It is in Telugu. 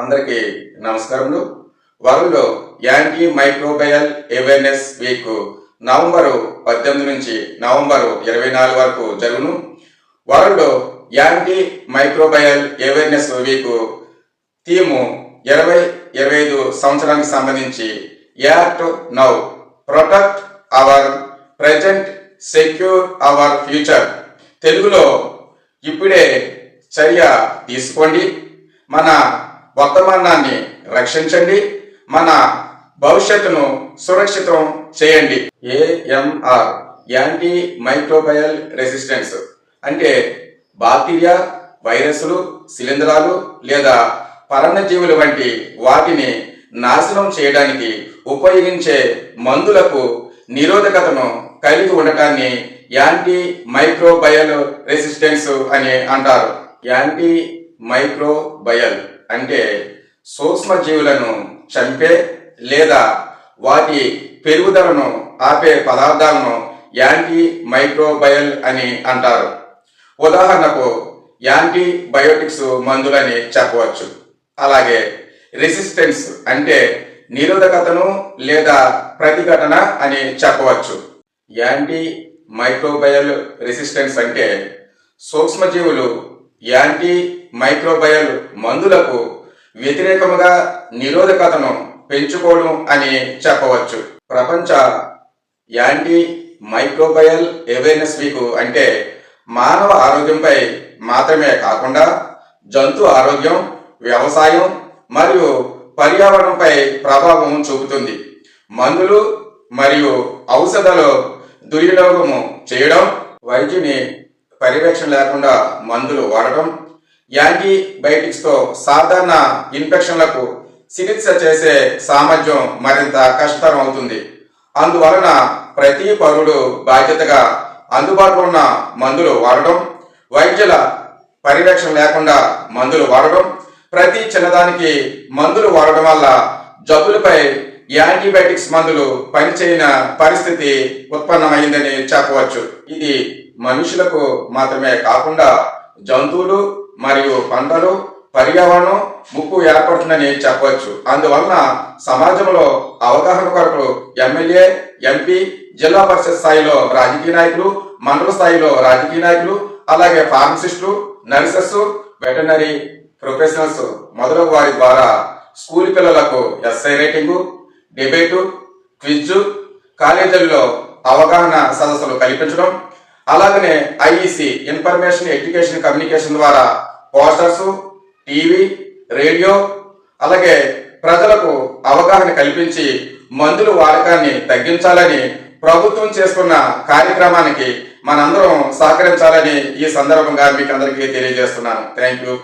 అందరికీ నమస్కారములు. World antimicrobial awareness week November పద్దెనిమిది నుంచి నవంబరు ఇరవై నాలుగు వరకు జరుగును. World antimicrobial awareness week theme ఇరవై ఇరవై ఐదు సంవత్సరానికి సంబంధించి act now protect our present secure our future. తెలుగులో ఇప్పుడే చర్య తీసుకోండి. మన వర్తమానాన్ని రక్షించండి. మన భవిష్యత్తును సురక్షితం చేయండి. ఏఎంఆర్ యాంటీ మైక్రోబయల్ రెసిస్టెన్స్ అంటే బాక్టీరియా వైరస్లు శిలీంధ్రాలు లేదా పరాన్నజీవులు వంటి వాటిని నాశనం చేయడానికి ఉపయోగించే మందులకు నిరోధకతను కలిగి ఉండటాన్ని యాంటీ మైక్రోబయల్ రెసిస్టెన్స్ అని అంటారు. యాంటీ మైక్రోబయల్ అంటే సూక్ష్మజీవులను చంపే లేదా వాటి పెరుగుదలను ఆపే పదార్థాలను యాంటీ మైక్రోబయల్ అని అంటారు. ఉదాహరణకు యాంటీబయోటిక్స్ మందులని చెప్పవచ్చు. అలాగే రెసిస్టెన్స్ అంటే నిరోధకతను లేదా ప్రతిఘటన అని చెప్పవచ్చు. యాంటీ మైక్రోబయల్ రెసిస్టెన్స్ అంటే సూక్ష్మజీవులు యాంటీ మైక్రోబయల్ మందులకు వ్యతిరేకముగా నిరోధకతను పెంచుకోవడం అని చెప్పవచ్చు. ప్రపంచ యాంటీ మైక్రోబయల్ అవేర్నెస్ వీక్ అంటే మానవ ఆరోగ్యంపై మాత్రమే కాకుండా జంతు ఆరోగ్యం వ్యవసాయం మరియు పర్యావరణంపై ప్రభావం చూపుతుంది. మందులు మరియు ఔషధాలు దుర్వినియోగము చేయడం వైద్యుని పర్యవేక్షణ లేకుండా మందులు వాడటం యాంటీబయాటిక్స్తో సాధారణ ఇన్ఫెక్షన్లకు చికిత్స చేసే సామర్థ్యం మరింత కష్టతరం అవుతుంది. అందువలన ప్రతి పౌరుడు బాధ్యతగా అందుబాటులో ఉన్న మందులు వాడడం వైద్యుల పర్యవేక్షణ లేకుండా మందులు వాడడం ప్రతి చిన్నదానికి మందులు వాడడం వల్ల జబ్బులపై యాంటీబయాటిక్స్ మందులు పనిచేయని పరిస్థితి ఉత్పన్నమైందని చెప్పవచ్చు. ఇది మనుషులకు మాత్రమే కాకుండా జంతువులు మరియు పంటలు పర్యావరణం ముప్పు ఏర్పడుతుందని చెప్పవచ్చు. అందువలన సమాజంలో అవగాహన కొరకు ఎమ్మెల్యే ఎంపీ జిల్లా పరిషత్ స్థాయిలో రాజకీయ నాయకులు మండల స్థాయిలో రాజకీయ నాయకులు అలాగే ఫార్మసిస్టులు నర్సెస్ వెటనరీ ప్రొఫెషనల్స్ మొదలగు వారి ద్వారా స్కూల్ పిల్లలకు ఎస్ఐ రేటింగు డిబేటు క్విజ్ కాలేజీల్లో అవగాహన సదస్సులు కల్పించడం అలాగనే ఐఈసి ఇన్ఫర్మేషన్ ఎడ్యుకేషన్ కమ్యూనికేషన్ ద్వారా పోస్టర్స్ టీవీ రేడియో అలాగే ప్రజలకు అవగాహన కల్పించి మందుల వాడకాన్ని తగ్గించాలని ప్రభుత్వం చేస్తున్న కార్యక్రమానికి మనందరం సహకరించాలని ఈ సందర్భంగా మీకు అందరికీ తెలియజేస్తున్నాను. Thank you.